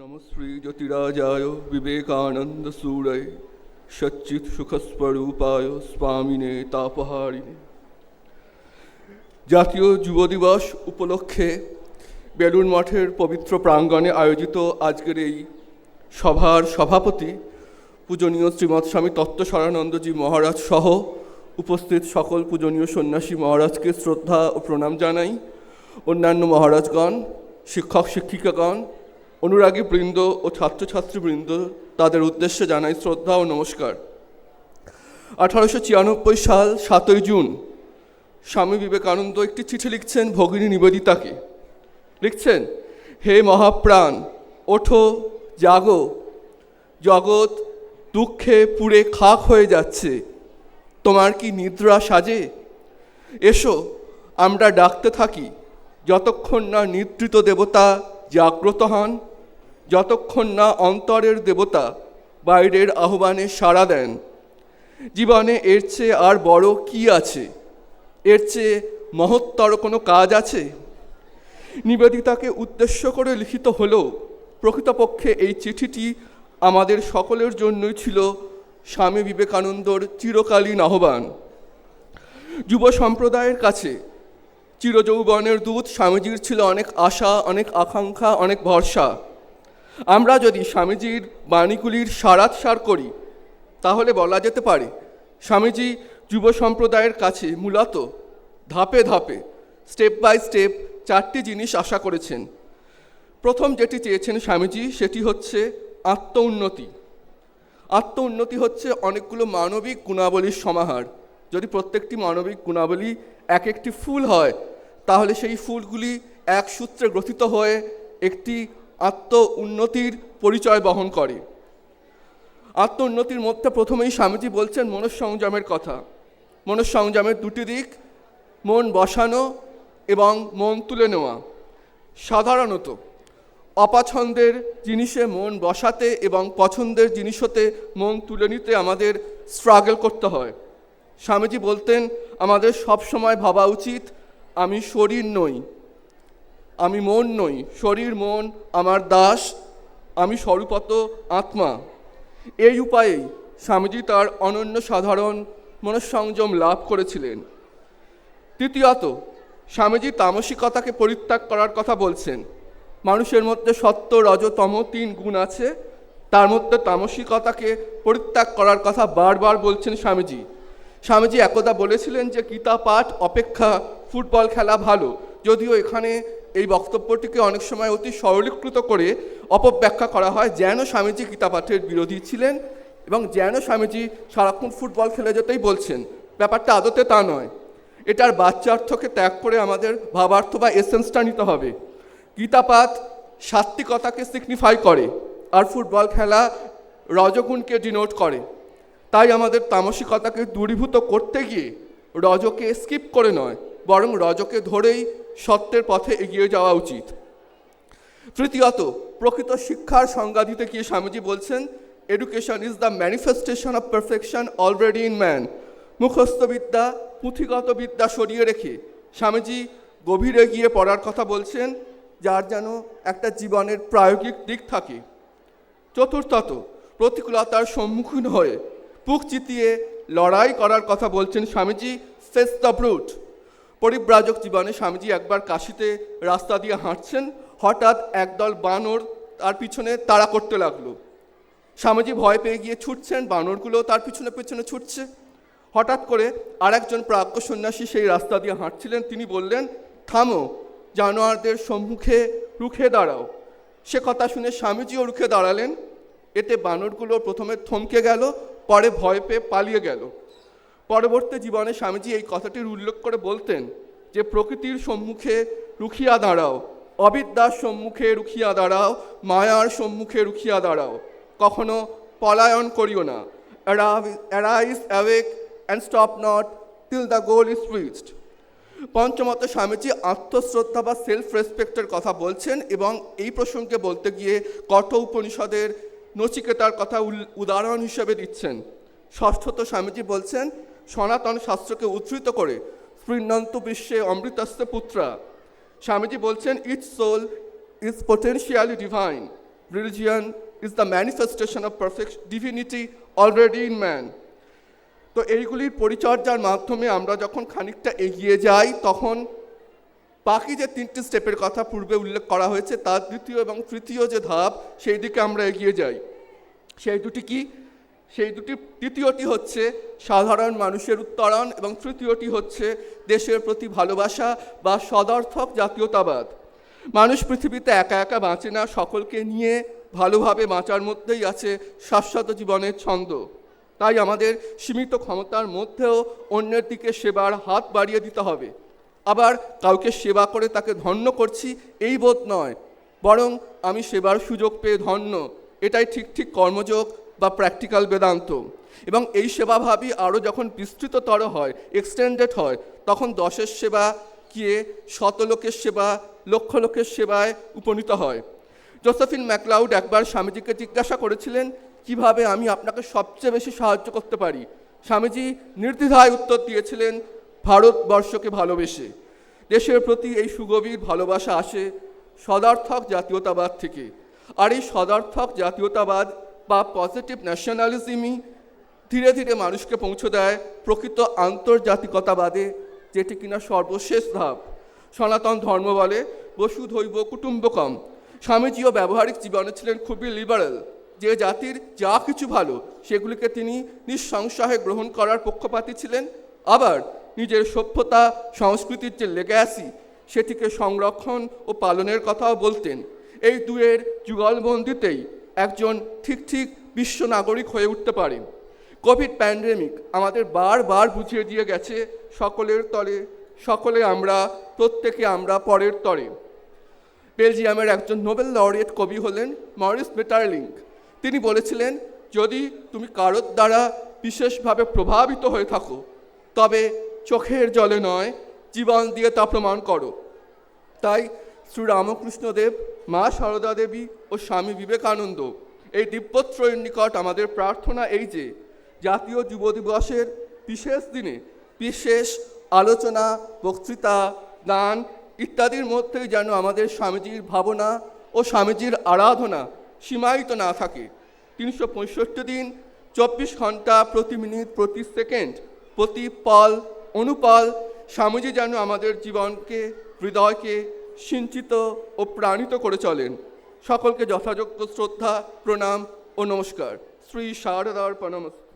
নমশ্রী জ্যোতিরাজায় বিবেকানন্দ সূরয় সচ্চিৎ সুখস্বরূপায় স্বামিনে তাপহারিণে জাতীয় যুব দিবস উপলক্ষে বেলুন মঠের পবিত্র প্রাঙ্গণে আয়োজিত আজকের এই সভার সভাপতি পূজনীয় শ্রীমৎ স্বামী তত্ত্বসারানন্দজি মহারাজ সহ উপস্থিত সকল পূজনীয় সন্ন্যাসী মহারাজকে শ্রদ্ধা ও প্রণাম জানাই। অন্যান্য মহারাজগণ, শিক্ষক, শিক্ষিকাগণ অনুরাগী বৃন্দ ও ছাত্রছাত্রীবৃন্দ তাদের উদ্দেশ্যে জানাই শ্রদ্ধা ও নমস্কার। আঠারোশো ছিয়ানব্বই সাল সাতই জুন, স্বামী বিবেকানন্দ একটি চিঠি লিখছেন ভগিনী নিবেদিতাকে। লিখছেন, হে মহাপ্রাণ, ওঠো, জাগো। জগৎ দুঃখে পুড়ে খাক হয়ে যাচ্ছে। তোমার কি নিদ্রা সাজে? এসো, আমরা ডাকতে থাকি। যতক্ষণ না নিদ্রিত দেবতা জাগ্রত হন যতক্ষণ না অন্তরের দেবতা বাইরের আহ্বানে সাড়া দেন। জীবনে এর চেয়ে আর বড় কি আছে? এর চেয়ে মহত্তর কোনো কাজ আছে? নিবেদিতাকে উদ্দেশ্য করে লিখিত হলেও প্রকৃতপক্ষে এই চিঠিটি আমাদের সকলের জন্যই ছিল স্বামী বিবেকানন্দর চিরকালীন আহ্বান। যুব সম্প্রদায়ের কাছে চিরযৌবনের দূত স্বামীজির ছিল অনেক আশা, অনেক আকাঙ্ক্ষা, অনেক ভরসা। আমরা যদি স্বামীজির বাণীগুলির সারাৎসার করি, তাহলে বলা যেতে পারে, স্বামীজি যুব সম্প্রদায়ের কাছে মূলত ধাপে ধাপে স্টেপ বাই স্টেপ চারটি জিনিস আশা করেছেন। প্রথম যেটি চেয়েছেন স্বামীজি, সেটি হচ্ছে আত্ম উন্নতি আত্ম উন্নতি হচ্ছে অনেকগুলো মানবিক গুণাবলীর সমাহার। যদি প্রত্যেকটি মানবিক গুণাবলী এক একটি ফুল হয়, তাহলে সেই ফুলগুলি এক সূত্রে গ্রথিত হয়ে একটি আত্ম উন্নতির পরিচয় বহন করে। আত্ম উন্নতির মধ্যে প্রথমেই স্বামীজি বলছেন মনঃসংযমের কথা। মনঃসংযমের দুটি দিক, মন বসানো এবং মন তুলে নেওয়া। সাধারণত অপছন্দের জিনিসে মন বসাতে এবং পছন্দের জিনিস হতে মন তুলে নিতে আমাদের স্ট্রাগল করতে হয়। স্বামীজি বলতেন, আমাদের সব সময় ভাবা উচিত, আমি শরীর নই। আমি মন নই, শরীর মন আমার দাস, আমি স্বরূপত আত্মা। এই উপায়েই স্বামীজি তার অনন্য সাধারণ মনঃসংযম লাভ করেছিলেন। তৃতীয়ত, স্বামীজি তামসিকতাকে পরিত্যাগ করার কথা বলছেন। মানুষের মধ্যে সত্য রজতম তিন গুণ আছে। তার মধ্যে তামসিকতাকে পরিত্যাগ করার কথা বারবার বলছেন স্বামীজি। স্বামীজি একদা বলেছিলেন যে, গীতা পাঠ, অপেক্ষা, ফুটবল খেলা ভালো। যদিও এখানে এই বক্তব্যটিকে অনেক সময় অতি সরলীকৃত করে অপব্যাখ্যা করা হয়, যেন স্বামীজি গীতা পাঠের বিরোধী ছিলেন এবং যেন স্বামীজি সারাক্ষণ ফুটবল খেলে যেতেই বলছেন। ব্যাপারটা আদতে তা নয়। এটার বাচ্চার্থকে ত্যাগ করে আমাদের ভাবার্থ বা এসেন্সটা নিতে হবে। গীতাপাত সাত্বিকতাকে সিগনিফাই করে আর ফুটবল খেলা রজগুণকে ডিনোট করে। তাই আমাদের তামসিকতাকে দূরীভূত করতে গিয়ে রজকে স্কিপ করে নয়, বরং রজকে ধরেই সত্যের পথে এগিয়ে যাওয়া উচিত। তৃতীয়ত, প্রকৃত শিক্ষার সংজ্ঞা দিতে গিয়ে স্বামীজি বলছেন education is the manifestation of perfection already in man মুখস্থ বিদ্যা পুঁথিগত বিদ্যা সরিয়ে রেখে স্বামীজি গভীরে গিয়ে পড়ার কথা বলছেন, যার যেন একটা জীবনের প্রায়োগিক দিক থাকে। চতুর্থত, প্রতিকূলতার সম্মুখীন হয়ে পুক চিতিয়ে লড়াই করার কথা বলছেন স্বামীজি ফেস দ্য ব্রুট পরিব্রাজক জীবনে স্বামীজি একবার কাশিতে রাস্তা দিয়ে হাঁটছেন। হঠাৎ একদল বানর তার পিছনে তাড়া করতে লাগল। স্বামীজি ভয় পেয়ে গিয়ে ছুটছেন, বানরগুলো তার পিছনে পিছনে ছুটছে। হঠাৎ করে আরেকজন প্রাজ্ঞ সন্ন্যাসী সেই রাস্তা দিয়ে হাঁটছিলেন। তিনি বললেন, থামো, জানোয়ারদের সম্মুখে রুখে দাঁড়াও। সে কথা শুনে স্বামীজিও রুখে দাঁড়ালেন। এতে বানরগুলো প্রথমে থমকে গেল, পরে ভয় পেয়ে পালিয়ে গেল। পরবর্তী জীবনে স্বামীজি এই কথাটির উল্লেখ করে বলতেন যে, প্রকৃতির সম্মুখে রুখিয়া দাঁড়াও, অবিদ্যার সম্মুখে রুখিয়া দাঁড়াও, মায়ার সম্মুখে রুখিয়া দাঁড়াও, কখনো পলায়ন করিও না। Arise awake and stop not till the goal is reached পঞ্চমত Swamiji আত্মশ্রদ্ধা বা সেলফ রেসপেক্টের কথা বলছেন এবং এই প্রসঙ্গে বলতে গিয়ে কঠ উপনিষদের নচিকেতার কথা উদাহরণ হিসেবে দিচ্ছেন। ষষ্ঠত স্বামীজি বলছেন সনাতন শাস্ত্রকে উদ্ধৃত করে স্পৃণন্ত বিশ্বে অমৃতস্য পুত্রা। স্বামীজি বলছেন each soul is potentially divine religion is the manifestation of perfect divinity already in man তো এইগুলির পরিচর্যার মাধ্যমে আমরা যখন খানিকটা এগিয়ে যাই, তখন বাকি যে তিনটি স্টেপের কথা পূর্বে উল্লেখ করা হয়েছে, তার দ্বিতীয় এবং তৃতীয় যে ধাপ, সেই দিকে আমরা এগিয়ে যাই। সেই দুটি কি? সেই দুটি, তৃতীয়টি হচ্ছে সাধারণ মানুষের উত্তরণ এবং তৃতীয়টি হচ্ছে দেশের প্রতি ভালোবাসা বা সদর্থক জাতীয়তাবাদ। মানুষ পৃথিবীতে একা একা বাঁচে না, সকলকে নিয়ে ভালোভাবে বাঁচার মধ্যেই আছে শাশ্বত জীবনের ছন্দ। তাই আমাদের সীমিত ক্ষমতার মধ্যেও অন্যের দিকে সেবার হাত বাড়িয়ে দিতে হবে। আবার কাউকে সেবা করে তাকে ধন্য করছি এই বোধ নয়, বরং আমি সেবার সুযোগ পেয়ে ধন্য। এটাই ঠিক ঠিক কর্মযোগ বা প্র্যাকটিক্যাল বেদান্ত। এবং এই সেবাভাবই আরও যখন বিস্তৃততর হয় এক্সটেন্ডেড হয়, তখন দশের সেবা গিয়ে শত লোকের সেবা লক্ষ লোকের সেবায় উপনীত হয়। জোসেফিন ম্যাকলাউড একবার স্বামীজিকে জিজ্ঞাসা করেছিলেন, কীভাবে আমি আপনাকে সবচেয়ে বেশি সাহায্য করতে পারি? স্বামীজি নির্দ্বিধায় উত্তর দিয়েছিলেন, ভারতবর্ষকে ভালোবেসে। দেশের প্রতি এই সুগভীর ভালোবাসা আসে সদার্থক জাতীয়তাবাদ থেকে। আর এই সদার্থক জাতীয়তাবাদ বা পজিটিভ ন্যাশনালিজমই ধীরে ধীরে মানুষকে পৌঁছে দেয় প্রকৃত আন্তর্জাতিকতাবাদে, যেটি কিনা সর্বশেষ ধাপ। সনাতন ধর্ম বলে বসুধৈব কুটুম্বকম। স্বামীজিও ব্যবহারিক জীবনে ছিলেন খুবই লিবারেল যে জাতির যা কিছু ভালো, সেগুলিকে তিনি নিঃসংশয়ে গ্রহণ করার পক্ষপাতী ছিলেন। আবার নিজের সভ্যতা, সংস্কৃতির যে লেগ্যাসি সেটিকে সংরক্ষণ ও পালনের কথাও বলতেন। এই দুয়ের যুগলবন্দিতেই একজন ঠিক ঠিক বিশ্ব নাগরিক হয়ে উঠতে পারে। কোভিড প্যান্ডেমিক আমাদের বারবার বুঝিয়ে দিয়ে গেছে সকলের তলে, সকলে আমরা, প্রত্যেকে আমরা পরের তরে বেলজিয়ামের একজন নোবেল লরিয়েট কবি হলেন মরিস মেটারলিঙ্ক তিনি বলেছিলেন, যদি তুমি কারোর দ্বারা বিশেষভাবে প্রভাবিত হয়ে থাকো, তবে চোখের জলে নয়, জীবন দিয়ে তা প্রমাণ করো। তাই শ্রী রামকৃষ্ণদেব মা সারদা দেবী ও স্বামী বিবেকানন্দ, এই দিব্যত্রয়ের নিকট আমাদের প্রার্থনা এই যে, জাতীয় যুব দিবসের বিশেষ দিনে বিশেষ আলোচনা, বক্তৃতা গান ইত্যাদির মধ্যেই যেন আমাদের স্বামীজির ভাবনা ও স্বামীজির আরাধনা সীমায়িত না থাকে। তিনশো পঁয়ষট্টি দিন, চব্বিশ ঘণ্টা প্রতি মিনিট, প্রতি সেকেন্ড, প্রতি পল, অনুপাল স্বামীজি যেন আমাদের জীবনকে, হৃদয়কে সিঞ্চিত ও প্রাণিত করে চলেন। সকলকে যথাযোগ্য শ্রদ্ধা প্রণাম ও নমস্কার। শ্রী শারদার প্রণমস্ত